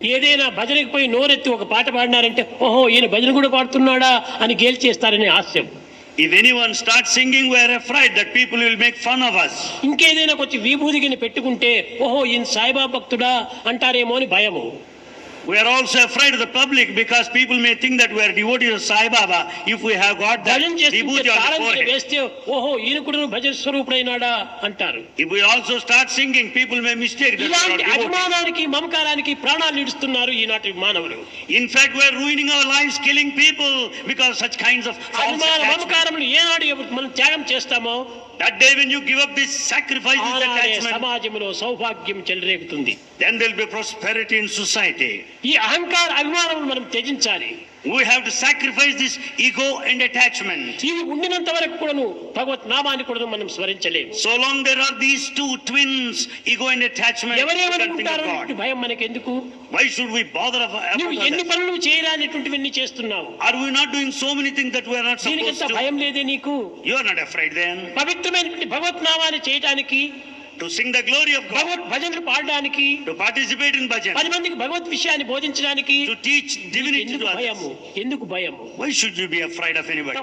ఏదైనా భజనకి పోయి నోరెత్తి ఒక పాట పాడినారంటే ఓహో ఈయన భజన కూడా పాడుతున్నాడా అని గేల్చేస్తారనే హాస్యం If anyone starts singing, we are afraid that people will make fun of us. ఇంకేదైనా కొంచెం విభూతిగిని పెట్టుకుంటే ఓహో ఈయన సాయిబాబా భక్తుడా అంటారేమో అని భయము We are also afraid of the public because people may think that we are devotees of Sai Baba if we have got that భజన చేస్తుంటే vibhuti on the తాళం forehead. వేస్తే ఓహో ఈయన కూడా భజన స్వరూపుడైనాడా అంటారు If we also start singing, people may mistake that we are devotees. అభిమానానికి మమకారానికి ప్రాణాలు ఇడుస్తున్నారు ఈనాటి మానవులు In fact, we are ruining our lives, killing people because such kinds of false అభిమాన attachment. మమకారములు ఏనాడు ఎప్పుడు మనం త్యాగం చేస్తామో That day when you give up this sacrifice, this ఆనాడే attachment, సమాజంలో సౌభాగ్యం చెలరేగుతుంది then there will be prosperity in society. ఈ అహంకార అభిమానములు మనం త్యజించాలి We have to sacrifice this ego and attachment. ఇవి ఉండినంత వరకు కూడాను భగవత్ నామాన్ని కూడా మనం స్మరించలేము So long there are these two twins, ego and attachment, we can think ఎవరేమనుకుంటారో. భయం మనకి ఎందుకు Why should we bother about నువ్వు ఎన్ని? పనులు చేయరానిటువంటివన్నీ చేస్తున్నావు Are we not doing so many things that we are not supposed దీనికంత to? భయం లేదే నీకు You are not afraid then పవిత్రమైనటువంటి భగవత్ నామాన్ని చేయటానికి to sing the glory of God భజనలు పాడడానికి టు పార్టిసిపేట్ ఇన్ భజన్ పది మందికి భగవత్ విషయాన్ని బోధించడానికి to teach divinity to others ఎందుకు భయం ఎందుకు భయం why should you be afraid of anybody